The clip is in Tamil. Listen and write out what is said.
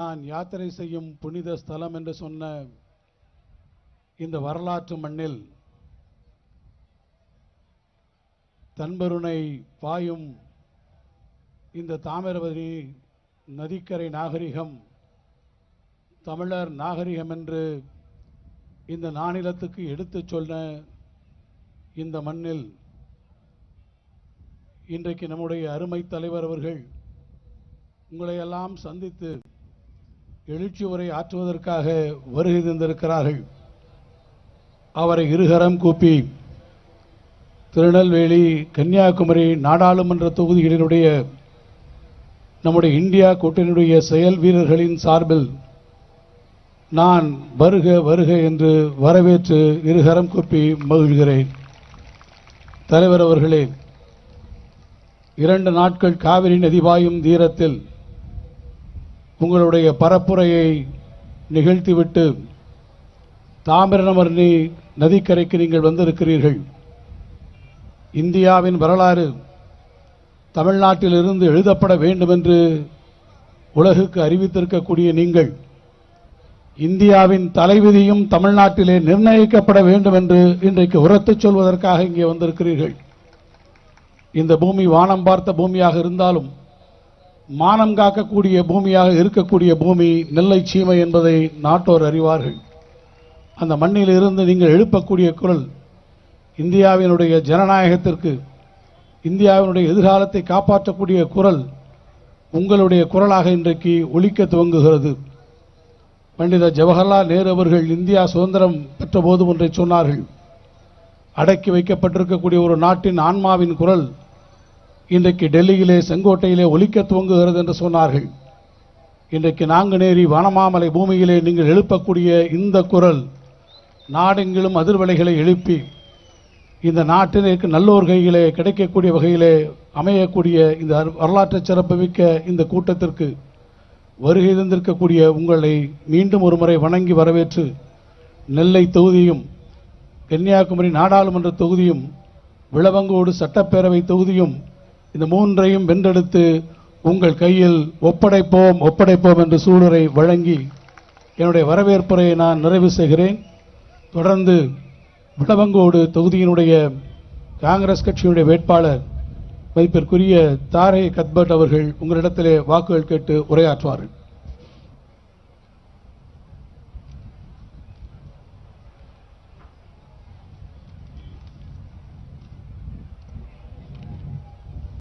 நான் யாத்திரை செய்யும் புனித ஸ்தலம் என்று சொன்ன இந்த வரலாற்று மண்ணில் தன்பருணை பாயும் இந்த தாமிரபதி நதிக்கரை நாகரிகம் தமிழர் நாகரிகம் என்று இந்த நானிலத்துக்கு எடுத்துச் சொன்ன இந்த மண்ணில் இன்றைக்கு நம்முடைய அருமை தலைவர் அவர்கள் உங்களையெல்லாம் சந்தித்து எழுச்சி உரை ஆற்றுவதற்காக வருகை தந்திருக்கிறார்கள். அவரை இருகரம் கூப்பி திருநெல்வேலி கன்னியாகுமரி நாடாளுமன்ற தொகுதிகளினுடைய நம்முடைய இந்தியா கூட்டணியுடைய செயல் வீரர்களின் சார்பில் நான் வருக வருக என்று வரவேற்று இருகரம் கூப்பி மகிழ்கிறேன். தலைவர் அவர்களே இரண்டு நாட்கள் காவிரி நதிபாயும் தீரத்தில் உங்களுடைய பரப்புரையை நிகழ்த்திவிட்டு தாமிரபரணி நதிக்கரைக்கு நீங்கள் வந்திருக்கிறீர்கள். இந்தியாவின் வரலாறு தமிழ்நாட்டிலிருந்து எழுதப்பட வேண்டும் என்று உலகுக்கு அறிவித்திருக்கக்கூடிய நீங்கள் இந்தியாவின் தலைவிதியும் தமிழ்நாட்டிலே நிர்ணயிக்கப்பட வேண்டும் என்று இன்றைக்கு உரத்துச் சொல்வதற்காக இங்கே வந்திருக்கிறீர்கள். இந்த பூமி வானம் பார்த்த பூமியாக இருந்தாலும் மானம் காக்கக்கூடிய பூமியாக இருக்கக்கூடிய பூமி நெல்லை சீமை என்பதை நாட்டோர் அறிவார்கள். அந்த மண்ணில் இருந்து நீங்கள் எழுப்பக்கூடிய குரல் இந்தியாவினுடைய ஜனநாயகத்திற்கு இந்தியாவினுடைய எதிர்காலத்தை காப்பாற்றக்கூடிய குரல் உங்களுடைய குரலாக இன்றைக்கு ஒழிக்க துவங்குகிறது. பண்டித ஜவஹர்லால் நேரு அவர்கள் இந்தியா சுதந்திரம் பெற்ற போது ஒன்றை சொன்னார்கள். அடக்கி வைக்கப்பட்டிருக்கக்கூடிய ஒரு நாட்டின் ஆன்மாவின் குரல் இன்றைக்கு டெல்லியிலே செங்கோட்டையிலே ஒலிக்க துவங்குகிறது என்று சொன்னார்கள். இன்றைக்கு நாங்குநேரி வனமாமலை பூமியிலே நீங்கள் எழுப்பக்கூடிய இந்த குரல் நாடெங்கிலும் அதிர்வலைகளை எழுப்பி இந்த நாட்டினருக்கு நல்லோர் கையிலே கிடைக்கக்கூடிய வகையிலே அமையக்கூடிய இந்த அரு- வரலாற்று சிறப்புமிக்க இந்த கூட்டத்திற்கு வருகை தந்திருக்கக்கூடிய உங்களை மீண்டும் ஒருமுறை வணங்கி வரவேற்று நெல்லை தொகுதியும் கன்னியாகுமரி நாடாளுமன்ற தொகுதியும் விளவங்கோடு சட்டப்பேரவை தொகுதியும் இந்த மூன்றையும் வென்றெடுத்து உங்கள் கையில் ஒப்படைப்போம் ஒப்படைப்போம் என்று சூளுரை வழங்கி என்னுடைய வரவேற்புரையை நான் நிறைவு செய்கிறேன். தொடர்ந்து விளவங்கோடு தொகுதியினுடைய காங்கிரஸ் கட்சியினுடைய வேட்பாளர் மதிப்பிற்குரிய தாரே கத்பட் அவர்கள் உங்களிடத்திலே வாக்குகள் கேட்டு உரையாற்றுவார்கள்.